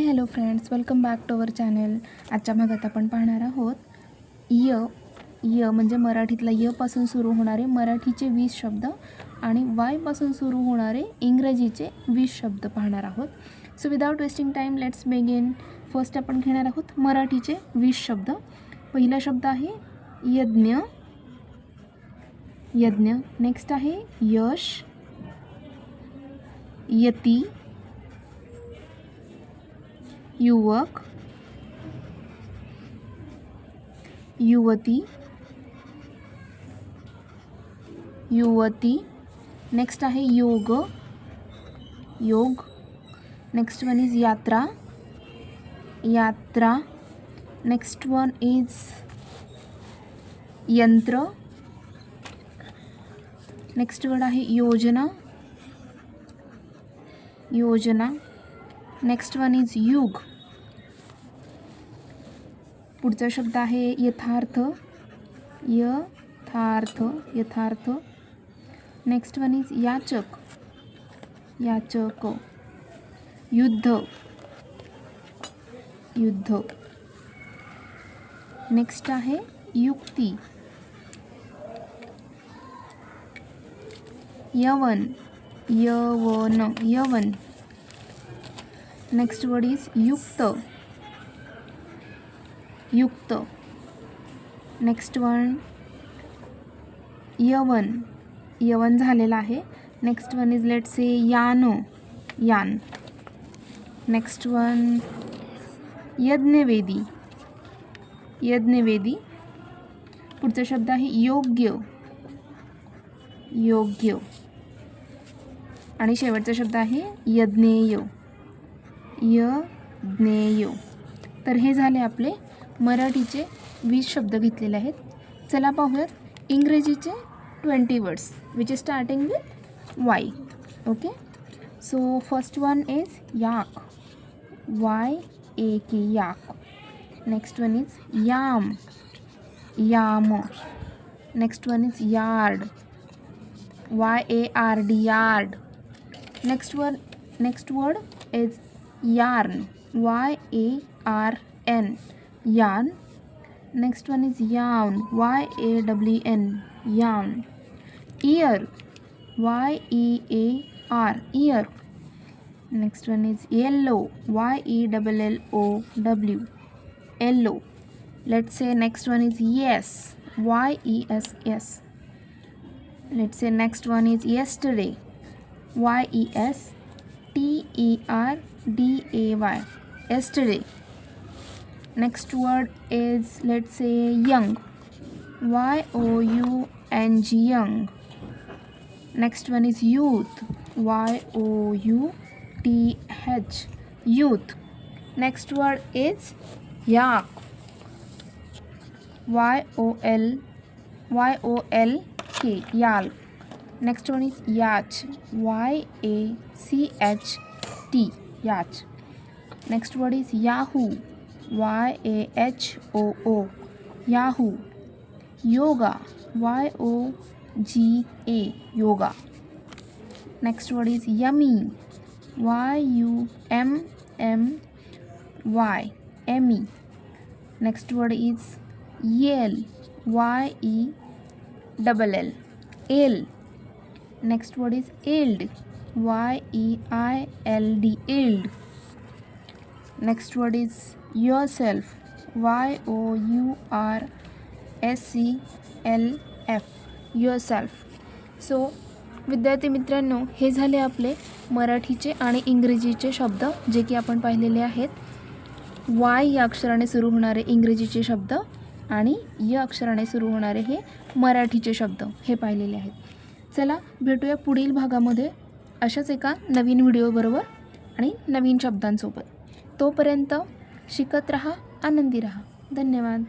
Hi hello friends welcome back to our channel. आजच्या भागात आपण पाहणार आहोत य य म्हणजे मराठीतला यपासून सुरू होणारे मराठीचे वीस शब्द आणि वायपासून सुरू होणारे इंग्रजीचे वीस शब्द पाहणार आहोत. So without wasting time let's begin first आपण घेणार आहोत मराठीचे वीस शब्द. पहिला शब्द आहे यज्ञ. यज्ञ. नेक्स्ट आहे यश. यती. युवक युवती युवती नेक्स्ट आहे योग. योग नेक्स्ट वन इज़ यात्रा यात्रा नेक्स्ट वन इज़ यंत्र नेक्स्ट वर्ड आहे योजना योजना नेक्स्ट वन इज युग पुढचा शब्द आहे यथार्थ. यथार्थ यथार्थ. नेक्स्ट वन इज याचक. याचक. युद्ध. युद्ध. नेक्स्ट आहे युक्ती. यवन यवन. यवन. नेक्स्ट वर्ड इज युक्त युक्त नेक्स्ट वन यवन यवन झालेलं आहे. Next one is let's say यानो यान नेक्स्ट वन यज्ञवेदी यज्ञवेदी पुढचा शब्द आहे योग्य. योग्य. आणि शेवटचा शब्द आहे यज्ञेय. य ज्ञेय तर हे झाले आपले मराठीचे वीस शब्द घेतलेले आहेत. चला पाहूयात इंग्रजीचे twenty words which is starting with Y okay so first one is yak Y A K yak next one is yam yam next one is yard Y A R D yard next one next word is yarn. Y a r n. Yarn. Next one is yawn y a w n. Yawn ear. Y e a r. Ear. Next one is yellow. Y e double l o w. Yellow. Let's say next one is yes. Y e s s. Let's say next one is yesterday. Y e s t e r D A Y yesterday. Next word is let's say young. Y O U N G young. Next one is youth. Y O U T H youth. Next word is yak. Y O L Y O L K yal. Next one is yach. Y A C H T Yach. Next word is Yahoo. Y A H O O. Yahoo. Yoga. Y O G A. Yoga. Next word is Yummy. Y U M M Y. Emmy. Next word is Yale. Y E double L. Ale. Next word is yield. Y E I L D yield. Next word is yourself. Y O U R S L L F yourself. So विद्यार्थी मित्रांनो हे झाले आपले मराठीचे आणि इंग्रजीचे शब्द जे की आपण पाहिलेले आहेत वाय या अक्षराने सुरू होणारे इंग्रजीचे शब्द आणि य अक्षराने सुरू होणारे हे मराठीचे शब्द हे पाहिलेले आहेत चला भेटूया पुढील भागामध्ये अशाच एका नवीन व्हिडिओबरोबर आणि नवीन शब्दांसोबत. तोपर्यंत शिकत रहा आनंदी रहा. धन्यवाद.